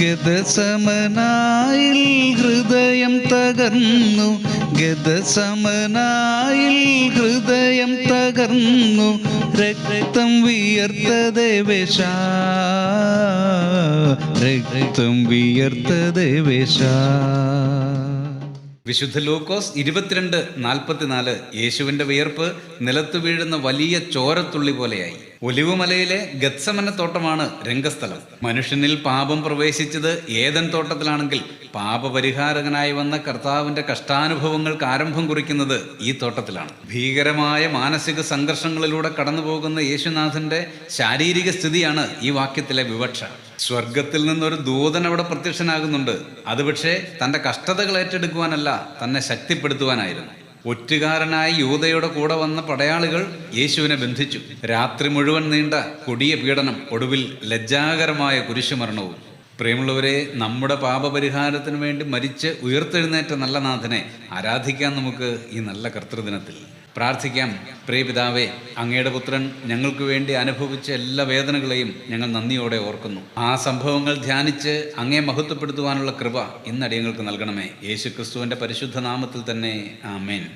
ഗതസമനായിൽ ഹൃദയം തകർന്നു. ഗതസമനായിൽ ഹൃദയം തകർന്നു. രക്തം വിയർത്ത ദേവേശ രക്തം വിയർത്ത ദേവേശ വിശുദ്ധ ലൂക്കോസ് ഇരുപത്തിരണ്ട് നാൽപ്പത്തിനാല് യേശുവിന്റെ വിയർപ്പ് നിലത്ത് വീഴുന്ന വലിയ ചോരത്തുള്ളി പോലെയായി. ഒലിവുമലയിലെ ഗത്സമന തോട്ടമാണ് രംഗസ്ഥലം. മനുഷ്യനിൽ പാപം പ്രവേശിച്ചത് ഏതൻ തോട്ടത്തിലാണെങ്കിൽ പാപപരിഹാരകനായി വന്ന കർത്താവിന്റെ കഷ്ടാനുഭവങ്ങൾക്ക് ആരംഭം കുറിക്കുന്നത് ഈ തോട്ടത്തിലാണ്. ഭീകരമായ മാനസിക സംഘർഷങ്ങളിലൂടെ കടന്നുപോകുന്ന യേശുനാഥന്റെ ശാരീരിക സ്ഥിതിയാണ് ഈ വാക്യത്തിലെ വിവക്ഷ. സ്വർഗത്തിൽ നിന്നൊരു ദൂതൻ അവിടെ പ്രത്യക്ഷനാകുന്നുണ്ട്. അത് പക്ഷേ തന്റെ കഷ്ടതകൾ ഏറ്റെടുക്കുവാനല്ല തന്നെ ശക്തിപ്പെടുത്തുവാനായിരുന്നു. ഒറ്റുകാരനായി യൂതയുടെ കൂടെ വന്ന പടയാളികൾ യേശുവിനെ ബന്ധിച്ചു. രാത്രി മുഴുവൻ നീണ്ട കൊടിയ പീഡനം ഒടുവിൽ ലജ്ജാകരമായ കുരിശുമരണവും പ്രിയമുള്ളവരെ നമ്മുടെ പാപപരിഹാരത്തിന് വേണ്ടി മരിച്ച് ഉയർത്തെഴുന്നേറ്റ നല്ല നാഥനെ ആരാധിക്കാം നമുക്ക് ഈ നല്ല കർത്തൃദിനത്തിൽ. പ്രാർത്ഥിക്കാം പ്രിയപിതാവേ അങ്ങയുടെ പുത്രൻ ഞങ്ങൾക്ക് വേണ്ടി അനുഭവിച്ച എല്ലാ വേദനകളെയും ഞങ്ങൾ നന്ദിയോടെ ഓർക്കുന്നു. ആ സംഭവങ്ങൾ ധ്യാനിച്ച് അങ്ങേ മഹത്വപ്പെടുത്തുവാനുള്ള കൃപ ഇന്നടിയങ്ങൾക്ക് നൽകണമേ. യേശു ക്രിസ്തുവിന്റെ പരിശുദ്ധ നാമത്തിൽ തന്നെ ആമേൻ.